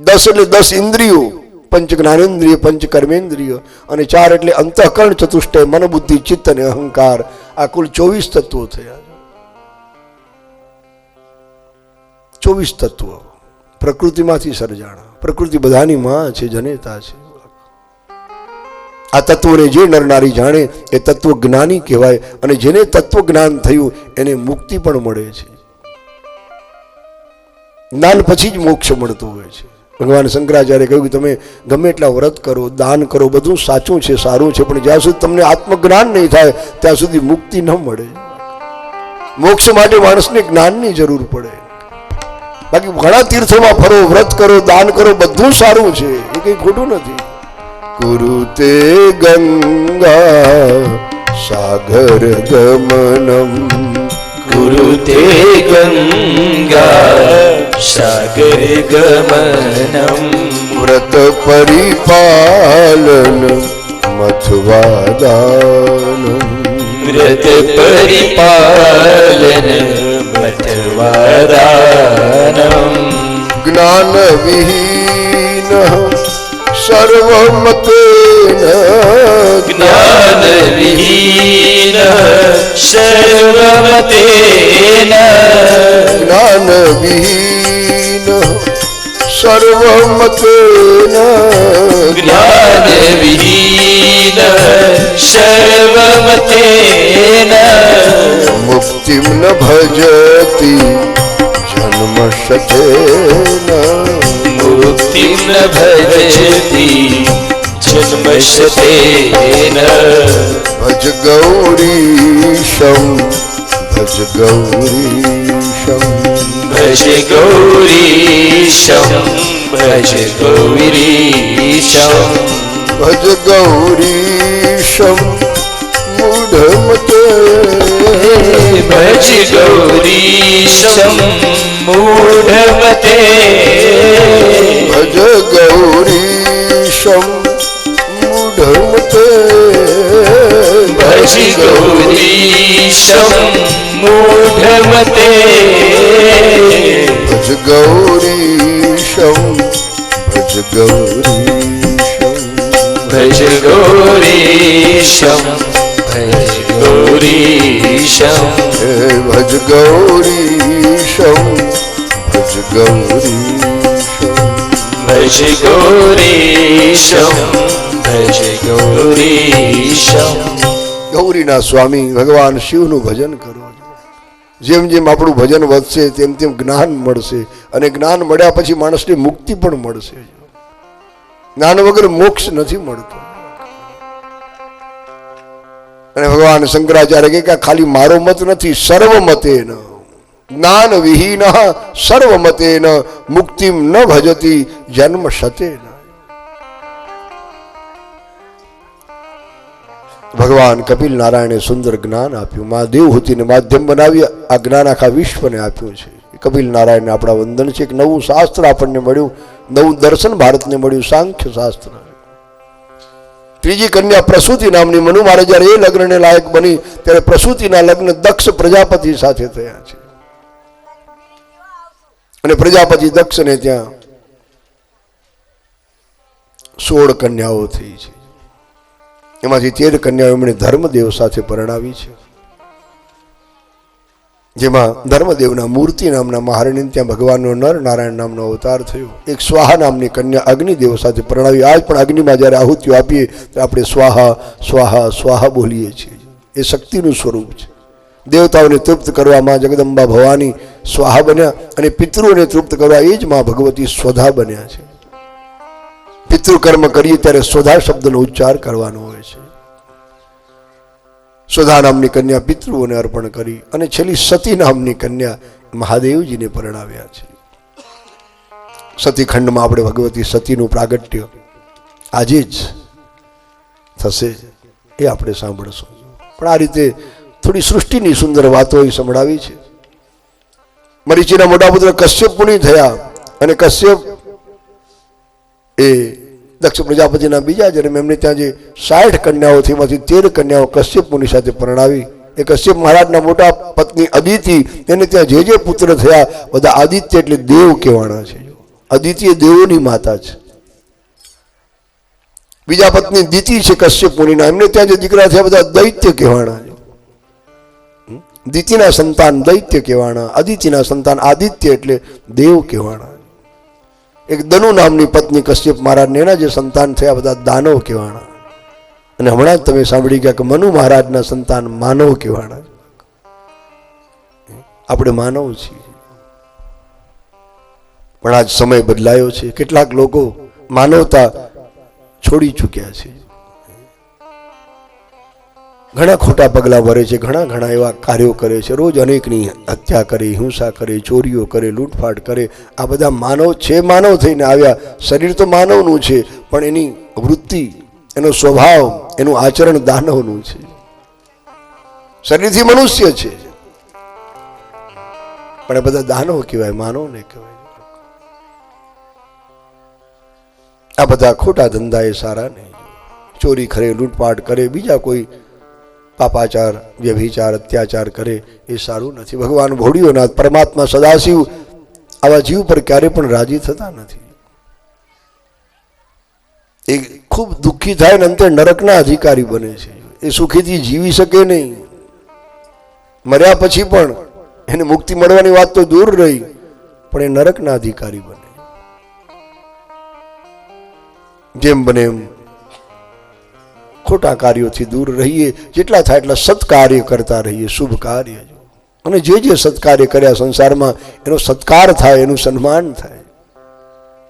દસ એટલે દસ ઇન્દ્રિયો પંચ જ્ઞાનેન્દ્રિય પંચ કર્મેન્દ્રિય અને ચાર એટલે અંતઃકરણ ચતુષ્ટય મન બુદ્ધિ ચિત્ત અને અહંકાર. આ કુલ ચોવીસ તત્વો થયા ચોવીસ તત્વો. પ્રકૃતિમાંથી સર્જાણા. પ્રકૃતિ બધાની માં છે, જનેતા છે. આ તત્વોને જે નરનારી જાણે એ તત્વ જ્ઞાની કહેવાય અને જેને તત્વ જ્ઞાન થયું એને મુક્તિ પણ મળે છે. જ્ઞાન પછી જ મોક્ષ મળતું હોય છે. ભગવાન શંકરાચાર્ય કહ્યું કે તમે ગમે એટલા વ્રત કરો, દાન કરો, બધું સાચું છે, સારું છે, પણ જ્યાં સુધી તમને આત્મજ્ઞાન નહીં થાય, ત્યાં સુધી મુક્તિ ન મળે. મોક્ષ માટે માણસને જ્ઞાનની જરૂર પડે. બાકી ઘણા તીર્થોમાં ફરો, વ્રત કરો, દાન કરો, બધું સારું છે, એ કંઈ ખોટું નથી. ગુરુ તે ગંગા સાગર ગમનમ કુરુતે ગંગા सागरगमनं व्रतपरिपालन मथुवादानं व्रतपरिपालन मथुवादानं ज्ञानविहीनः सर्वमतेन ज्ञानविहीनः सर्वमतेन ज्ञानविहीन सर्वमतेन ज्ञानविहीन सर्वमतेन मुक्तिं न भजति जन्मशतेन मुक्तिं न भजति जन्मशतेन भज गौरीशं भज गौरीशम् ભજ ગૌરીશમ ભજ ગૌરીશમ ભજ ગૌરીશમ મૂઢમતે ભજ ગૌરીશમ મૂઢમતે ભજ ગૌરીશમ गौरीशं मूढमते भज गौरीशं भज गौरीशं भज गौरीशं भज गौरीशं भज गौरीशं भज गौरीशं भज गौरीशं भज गौरीशं ગૌરીના સ્વામી ભગવાન શિવનું ભજન કરો. જેમ જેમ આપણું ભજન વધશે, તેમ તેમ જ્ઞાન મળશે. અને જ્ઞાન મળ્યા પછી માણસને મુક્તિ પણ મળશે. જ્ઞાન વગર મોક્ષ નથી મળતો. અને ભગવાન શંકરાચાર્ય કે ખાલી મારો મત નથી, સર્વ મતેન. જ્ઞાન વિહીન, સર્વ મતેન. મુક્તિમ ન ભજતી જન્મ શતેન ભગવાન કપિલ નારાયણે સુંદર જ્ઞાન આપ્યું. મા દેવહૂતિને માધ્યમ બનાવી આ જ્ઞાન આખા વિશ્વને આપ્યું છે. કપિલ નારાયણને આપણા વંદન છે એક નવું શાસ્ત્ર આપણને મળ્યું. નવું દર્શન ભારતને મળ્યું. સાંખ્ય શાસ્ત્ર. ત્રીજી કન્યા પ્રસૂતિ નામની મનુ મારે જ્યારે એ લગ્નને લાયક બની, ત્યારે પ્રસૂતિના લગ્ન દક્ષ પ્રજાપતિ સાથે થયા છે. અને પ્રજાપતિ દક્ષને ત્યાં સોળ કન્યાઓ થઈ છે. એમાંથી તેર કન્યાઓ એમણે ધર્મદેવ સાથે પરણાવી છે. જેમાં ધર્મદેવના મૂર્તિ નામના મહારાણી ત્યાં ભગવાનનો નર નારાયણ નામનો અવતાર થયો. એક સ્વાહા નામની કન્યા અગ્નિદેવ સાથે પરણાવી. આજ પણ અગ્નિમાં જ્યારે આહુતિઓ આપીએ તો આપણે સ્વાહા સ્વાહા સ્વાહા બોલીએ છીએ. એ શક્તિનું સ્વરૂપ છે. દેવતાઓને તૃપ્ત કરવામાં જગદંબા ભવાની સ્વાહા બન્યા અને પિતૃઓને તૃપ્ત કરવા એ જ મા ભગવતી સ્વધા બન્યા છે. પિતૃકર્મ કરીએ ત્યારે સોધા શબ્દનો ઉચ્ચાર કરવાનો હોય છે. સોધા નામની કન્યા પિતૃઓને અર્પણ કરી અને છેલ્લી સતી નામની કન્યા મહાદેવજીને પરણાવ્યા છે. સતીખંડમાં આપણે ભગવતી સતીનું પ્રાગટ્ય આજે જ થશે એ આપણે સાંભળશું. પણ આ રીતે થોડી સૃષ્ટિની સુંદર વાતો એ સંભળાવી છે. મરીચીના મોટા પુત્ર કશ્યપ મુનિ થયા અને કશ્યપ એ દક્ષ પ્રજાપતિના બીજા જન્મ એમને ત્યાં જે સાઠ કન્યાઓ થી એમાંથી તેર કન્યાઓ કશ્યપ મુનિ સાથે પરણાવી. એ કશ્યપ મહારાજના મોટા પત્ની અદિતિ, એને ત્યાં જે જે પુત્ર થયા, બધા આદિત્ય એટલે દેવ કહેવાના છે. અદિતિ એ દેવોની માતા છે. બીજા પત્ની દિતિ છે કશ્યપ મુનિના એમને ત્યાં જે દીકરા થયા, બધા દૈત્ય કહેવાના છે? દિતિના સંતાન દૈત્ય કહેવાના, અદિતિના સંતાન આદિત્ય એટલે દેવ કહેવાના એક દનુ નામની પત્ની કશ્યપ મહારાજને એના જે સંતાન થયા, બધા દાનવ કહેવાના અને હમણાં જ તમે સાંભળી ગયા કે મનુ મહારાજના સંતાન માનવ કહેવાના આપણે માનવ છીએ. પણ આજ સમય બદલાયો છે. કેટલાક લોકો માનવતા છોડી ચૂક્યા છે. ઘણા ખોટા પગલાં ભરે છે, ઘણા ઘણા એવા કાર્યો કરે છે. રોજ અનેકની હત્યા કરે, હિંસા કરે, ચોરીઓ કરે, લૂંટફાટ કરે. આ બધા માનવ છે, માનવ થઈને આવ્યા. શરીર તો માનવનું છે, પણ એની વૃત્તિ, એનો સ્વભાવ, એનું આચરણ દાનવનું છે. શરીરથી મનુષ્ય છે. પણ એ બધા દાનવ કહેવાય, માનવને કહેવાય. આ બધા ખોટા ધંધા એ સારા નહીં ચોરી કરે લૂંટપાટ કરે, બીજા કોઈ પાપાચાર, વ્યભિચાર, અત્યાચાર કરે એ સારું નથી. ભગવાન ભોળીઓનાથ પરમાત્મા સદાશિવ આવા જીવ પર ક્યારે પણ રાજી થતા નથી. એ ખૂબ દુઃખી થાય ને અંતે નરકના અધિકારી બને છે. એ સુખીથી જીવી શકે નહીં. મર્યા પછી પણ એને મુક્તિ મળવાની વાત તો દૂર રહી, પણ એ નરકના અધિકારી બને. જેમ બને એમ ખોટા કાર્યોથી દૂર રહીએ, જેટલા થાય એટલા સત્કાર્ય કરતા રહીએ, શુભ કાર્ય અને જે જે સત્કાર્ય કર્યા સંસારમાં, એનો સત્કાર થાય, એનું સન્માન થાય.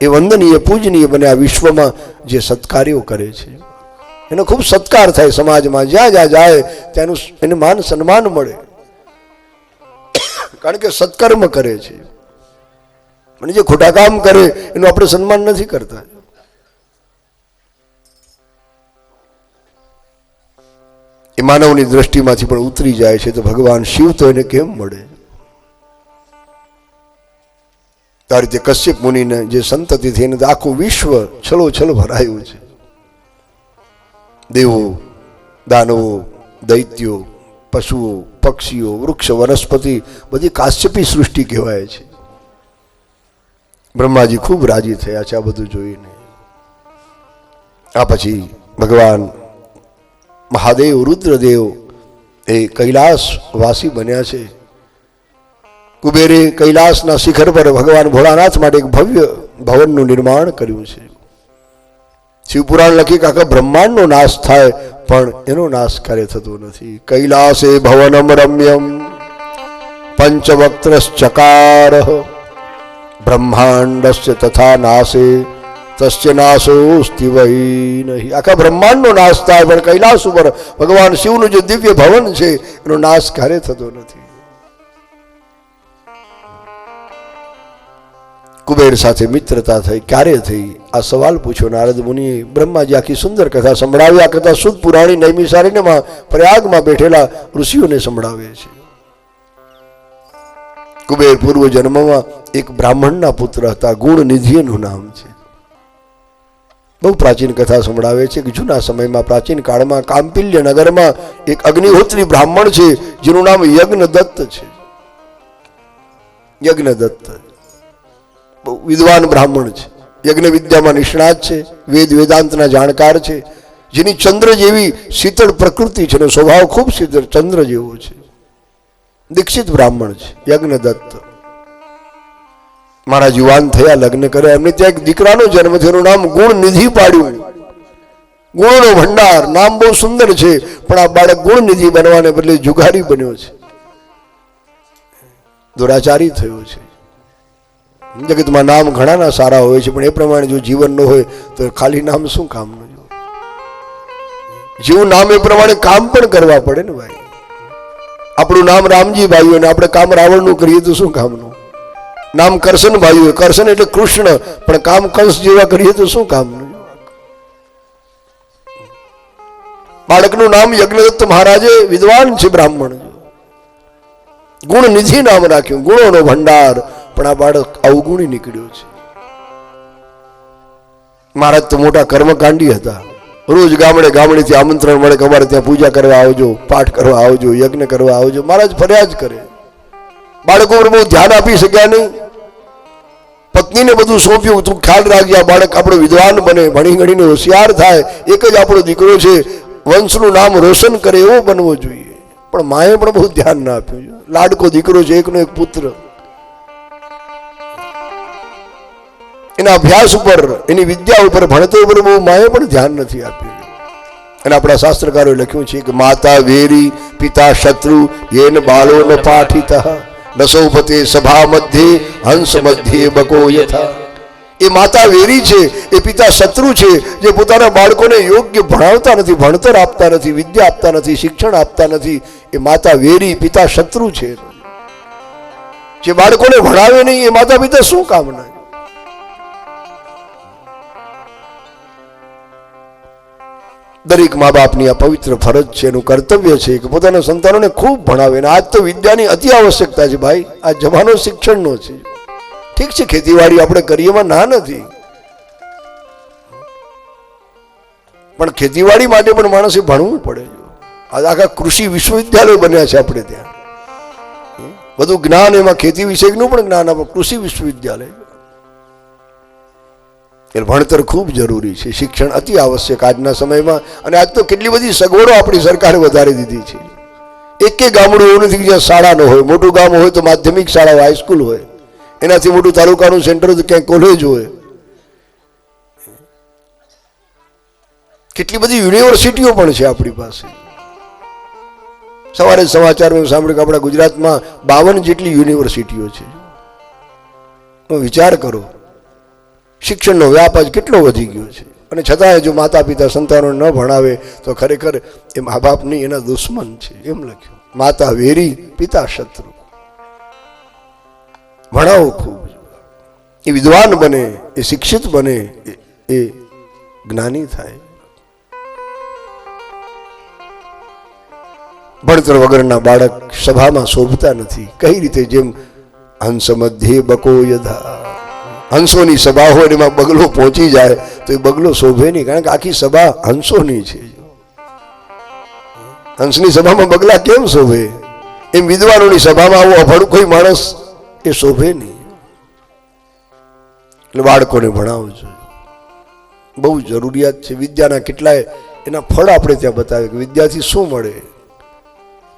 એ વંદનીય, પૂજનીય બને આ વિશ્વમાં જે સત્કાર્યો કરે છે. એનો ખૂબ સત્કાર થાય સમાજમાં. જ્યાં જ્યાં જાય, ત્યાંનું એને માન સન્માન મળે. કારણ કે સત્કર્મ કરે છે. અને જે ખોટા કામ કરે, એનું આપણે સન્માન નથી કરતા. એ માનવની દ્રષ્ટિમાંથી પણ ઉતરી જાય છે તો ભગવાન શિવ તો એને કેમ મળે? આ રીતે કશ્યપ મુનિને જે સંતતિ થઈ એને આખું વિશ્વ છલો છલ ભરાયું છે. દેવો, દાનવો, દૈત્યો, પશુઓ, પક્ષીઓ, વૃક્ષ, વનસ્પતિ બધી કાશ્યપી સૃષ્ટિ કહેવાય છે. બ્રહ્માજી ખૂબ રાજી થયા છે આ બધું જોઈને. આ પછી ભગવાન મહાદેવ, રુદ્રદેવ એ કૈલાસવાસી બન્યા છે. કુબેરે કૈલાસના શિખર પર ભગવાન ભોળાનાથ માટે એક ભવ્ય ભવનનું નિર્માણ કર્યું છે. શિવપુરાણ લખી કે બ્રહ્માંડનો નાશ થાય, પણ એનો નાશ ક્યારે થતો નથી. કૈલાસે ભવનમ રમ્યમ પંચવક્ત્રશ્ચકાર. બ્રહ્માંડસ્ય તથા નાશે તસ્ય નાશોસ્તિ વૈ નહીં આખા બ્રહ્માંડનો નાશ થાય, પણ કૈલાસ ઉપર? ભગવાન શિવનું જે દિવ્ય ભવન છે, એનો નાશ ક્યારે થતો નથી? કુબેર સાથે મિત્રતા થઈ, ક્યારે થઈ? આ સવાલ પૂછ્યો નારદ મુનિએ. બ્રહ્માજી આખી સુંદર કથા સંભળાવી. આ કથા શુદ્ધ પુરાણી નૈમિસારણ્યમાં પ્રયાગમાં બેઠેલા ઋષિઓને સંભળાવે છે. કુબેર પૂર્વ જન્મમાં એક બ્રાહ્મણના પુત્ર હતા. ગુણ નિધિનું નામ છે. બહુ પ્રાચીન કથા સંભળાવે છે કે જૂના સમયમાં પ્રાચીન કાળમાં કામપિલ્ય નગરમાં એક અગ્નિહોત્રી બ્રાહ્મણ છે, જેનું નામ યજ્ઞદત્ત છે. યજ્ઞદત્ત. બહુ વિદ્વાન બ્રાહ્મણ છે. યજ્ઞ વિદ્યામાં નિષ્ણાત છે, વેદ વેદાંતના જાણકાર છે, જેની ચંદ્ર જેવી શીતળ પ્રકૃતિ છે એનો સ્વભાવ ખૂબ શીતળ ચંદ્ર જેવો છે. દીક્ષિત બ્રાહ્મણ છે, યજ્ઞદત્ત. મારા યુવાન થયા, લગ્ન કર્યા, એમને ત્યાં એક દીકરાનો જન્મ થયો નામ ગુણ નિધિ પાડ્યું. ગુણનો ભંડાર, નામ બહુ સુંદર છે, પણ આ બાળક ગુણ નિધિ બનવાને બદલે જુગારી બન્યો છે. દુરાચારી થયો છે. જગતમાં નામ ઘણાના સારા હોય છે, પણ એ પ્રમાણે જો જીવન ન હોય, તો ખાલી નામ શું કામનું જેવું નામ એ પ્રમાણે કામ પણ કરવા પડે ને ભાઈ. આપણું નામ રામજી ભાઈ અને આપણે કામ રાવણનું કરીએ તો શું કામનું? નામ કરશન ભાઈ કરશન એટલે કૃષ્ણ. પણ કામ કંસ જેવા કરીએ તો શું કામ? બાળકનું નામ યજ્ઞદત્ત મહારાજે વિદ્વાન છે બ્રાહ્મણ. ગુણ નિધિ નામ રાખ્યું, ગુણોનો ભંડાર. પણ આ બાળક અવગુણી નીકળ્યો છે. મહારાજ તો મોટા કર્મકાંડી હતા. રોજ ગામડે ગામડેથી આમંત્રણ મળે કે અમારે ત્યાં પૂજા કરવા આવજો, પાઠ કરવા આવજો, યજ્ઞ કરવા આવજો. મહારાજ ફરિયાદ કરે. બાળકો પર બહુ ધ્યાન આપી શક્યા નહીં. પત્નીને બધું સોંપ્યું તું ખ્યાલ રાખજે, આ બાળક આપણો વિદ્વાન બને ભણી ગણીને હોશિયાર થાય, એક જ આપણો દીકરો છે, વંશનું નામ રોશન કરે એવો બનવો જોઈએ. પણ માએ પણ બહુ ધ્યાન ના આપ્યું લાડકો દીકરો છે, એકનો એક પુત્ર. એના અભ્યાસ ઉપર, એની વિદ્યા ઉપર, ભણતર ઉપર બહુ માએ પણ ધ્યાન નથી આપ્યું. અને આપણા શાસ્ત્રકારોએ લખ્યું છે કે, માતા વેરી પિતા શત્રુ એન બાળો ન પાઠિત. નસૌપતે સભા મધ્યે હંસ મધ્યે બકો યથા. એ માતા વેરી છે, એ પિતા શત્રુ છે, જે પોતાના બાળકોને યોગ્ય ભણાવતા નથી, ભણતર આપતા નથી, વિદ્યા આપતા નથી, શિક્ષણ આપતા નથી. એ માતા વેરી, પિતા શત્રુ છે. જે બાળકોને ભણાવે નહીં, એ માતા પિતા શું કામના? દરેક મા બાપની આ પવિત્ર ફરજ છે, એનું કર્તવ્ય છે કે પોતાના સંતાનોને ખૂબ ભણાવે. અને આજ તો વિદ્યાની અતિ આવશ્યકતા છે ભાઈ. આ જમાનો શિક્ષણનો છે. ઠીક છે, ખેતીવાડી આપણે કરીએ એમાં ના નથી. પણ ખેતીવાડી માટે પણ માણસે ભણવું પડે આજ આખા કૃષિ વિશ્વવિદ્યાલય બન્યા છે આપણે ત્યાં. બધું જ્ઞાન એમાં ખેતી વિષયકનું પણ જ્ઞાન આપણે કૃષિ વિશ્વવિદ્યાલય. એટલે ભણતર ખૂબ જરૂરી છે. શિક્ષણ અતિ આવશ્યક આજના સમયમાં અને આજ તો કેટલી બધી સગવડો આપણી સરકારે વધારી દીધી છે. એક એક ગામડું એવું નથી જ્યાં શાળા ન હોય. મોટું ગામ હોય તો માધ્યમિક શાળા હોય હાઈસ્કૂલ હોય. એનાથી મોટું તાલુકાનું સેન્ટર તો ક્યાંય કોલેજ હોય. કેટલી બધી યુનિવર્સિટીઓ પણ છે આપણી પાસે. સવારે સમાચારમાં સાંભળ્યું કે આપણા ગુજરાતમાં બાવન જેટલી યુનિવર્સિટીઓ છે. વિચાર કરો શિક્ષણનો વ્યાપ જ કેટલો વધી ગયો છે? અને છતાંય જો માતા પિતા સંતાનોને ન ભણાવે, તો ખરેખર એ મા બાપની એના દુશ્મન છે, એમ લખ્યું. માતા વેરી, પિતા શત્રુ. ભણાવો ખૂબ. એ વિદ્વાન બને, એ શિક્ષિત બને, એ- એ જ્ઞાની થાય. ભણતર વગરના બાળક સભામાં શોભતા નથી. કઈ રીતે જેમ હંસમધ્યે બકો યધા? હંસોની સભા હોય એમાં બગલો પહોંચી જાય, તો એ બગલો શોભે નહીં. કારણ કે આખી સભા હંસોની છે. હંસની સભામાં બગલા કેમ શોભે? એમ વિદ્વાનોની સભામાં આવું અભડું કોઈ માણસ એ શોભે નહીં. એટલે બાળકોને ભણાવજો. બહુ જરૂરિયાત છે. વિદ્યાના કેટલાય એના ફળ આપણે ત્યાં બતાવ્યા કે વિદ્યાથી શું મળે?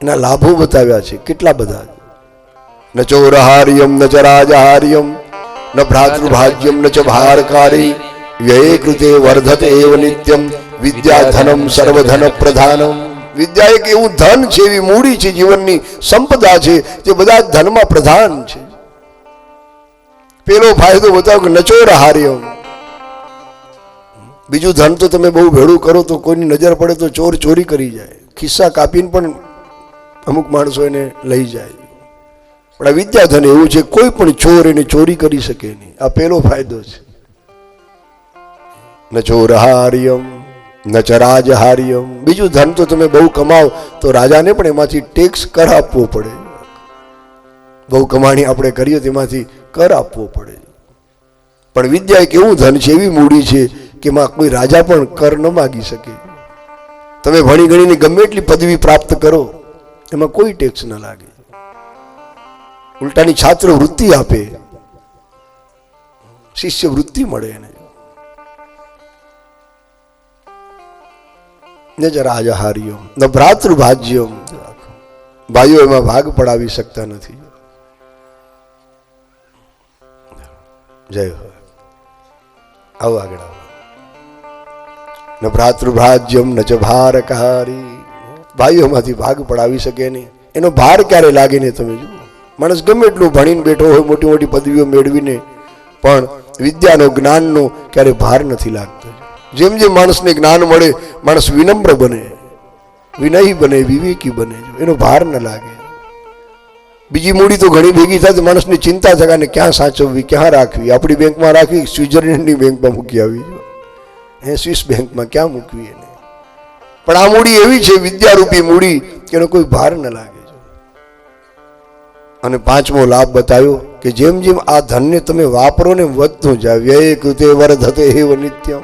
એના લાભો બતાવ્યા છે. કેટલા બધા? ન ચોરહાર્યમ, ન ચ ભ્રાતૃભાજ્યમ ન ચ ભારકારી વ્યય કૃતે વર્ધતે એવ નિત્યમ વિદ્યા ધનમ સર્વધન પ્રધાનમ વિદ્યા એક એવું ધન છે, એવી મૂડી છે, જીવનની સંપદા છે, જે બધા ધનમાં પ્રધાન છે. પેલો ફાયદો બતાવો કે નચોર હાર્યો. બીજું ધન તો તમે બહુ ભેળું કરો તો કોઈની નજર પડે તો ચોર ચોરી કરી જાય. ખિસ્સા કાપીને પણ અમુક માણસો એને લઈ જાય. પણ આ વિદ્યાધન એવું છે કોઈ પણ ચોર એને ચોરી કરી શકે નહીં. આ પેલો ફાયદો છે. ન ચોરહાર્યમ, ન ચ રાજહાર્યમ બીજું ધન તો તમે બહુ કમાવ, તો રાજાને પણ એમાંથી ટેક્સ કર આપવો પડે. બહુ કમાણી આપણે કરીએ તેમાંથી કર આપવો પડે. પણ વિદ્યા એક એવું ધન છે, એવી મૂડી છે કે માં કોઈ રાજા પણ કર ન માગી શકે. તમે ભણી ગણીને ગમે એટલી પદવી પ્રાપ્ત કરો, એમાં કોઈ ટેક્સ ન લાગે. ઉલટાની છાત્ર વૃત્તિ આપે. શિષ્ય વૃત્તિ મળે એને. ન જ ન ભ્રાતૃભાજ્યમ. ભાઈઓ એમાં ભાગ પડાવી શકતા નથી. જય હો. આવો આગળ આવો. ન ભ્રાતૃભાજ્યમ, ન ચ ભારકારી ભાઈઓમાંથી ભાગ પડાવી શકે નહીં. એનો ભાર ક્યારે લાગે ને તમે જુઓ. માણસ ગમે એટલું ભણીને બેઠો હોય, મોટી મોટી પદવીઓ મેળવીને, પણ વિદ્યાનો જ્ઞાનનો ક્યારે ભાર નથી લાગતો. જેમ જેમ માણસને જ્ઞાન મળે, માણસ વિનમ્ર બને, વિનયી બને, વિવેકી બને, એનો ભાર ન લાગે. બીજી મૂડી તો ઘણી ભેગી થાય માણસની ચિંતા થાય અને ક્યાં સાચવવી, ક્યાં રાખવી? આપણી બેંકમાં રાખવી સ્વિટ્ઝરલેન્ડની બેંકમાં મૂકી આવી? હે, સ્વિસ બેંકમાં ક્યાં મૂકવી એને? પણ આ મૂડી એવી છે, વિદ્યારૂપી મૂડી, કે એનો કોઈ ભાર ન લાગે. અને પાંચમો લાભ બતાવ્યો કે જેમ જેમ આ ધનને તમે વાપરો ને વધતું જાય વ્યય કૃતે વરધતે એવ નિત્યમ.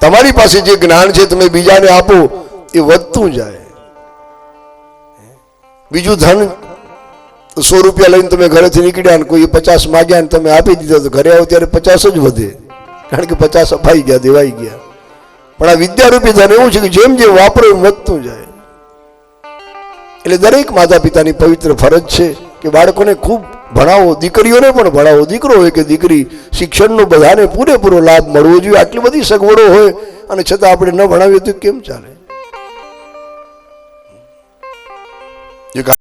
તમારી પાસે જે જ્ઞાન છે તમે બીજાને આપો, એ વધતું જાય. બીજું ધન સો રૂપિયા લઈને તમે ઘરેથી નીકળ્યા ને કોઈ પચાસ માગ્યા ને તમે આપી દીધા તો ઘરે આવો ત્યારે પચાસ જ વધે. કારણ કે પચાસ અપાઈ ગયા, દેવાઈ ગયા. પણ આ વિદ્યારૂપી ધન એવું છે કે જેમ જેમ વાપરો એમ વધતું જાય. એટલે દરેક માતા પિતાની પવિત્ર ફરજ છે કે બાળકોને ખૂબ ભણાવો, દીકરીઓને પણ ભણાવો. દીકરો હોય કે દીકરી, શિક્ષણનો બધાને પૂરેપૂરો લાભ મળવો જોઈએ. આટલી બધી સગવડો હોય અને છતાં આપણે ન ભણાવીએ તો કેમ ચાલે?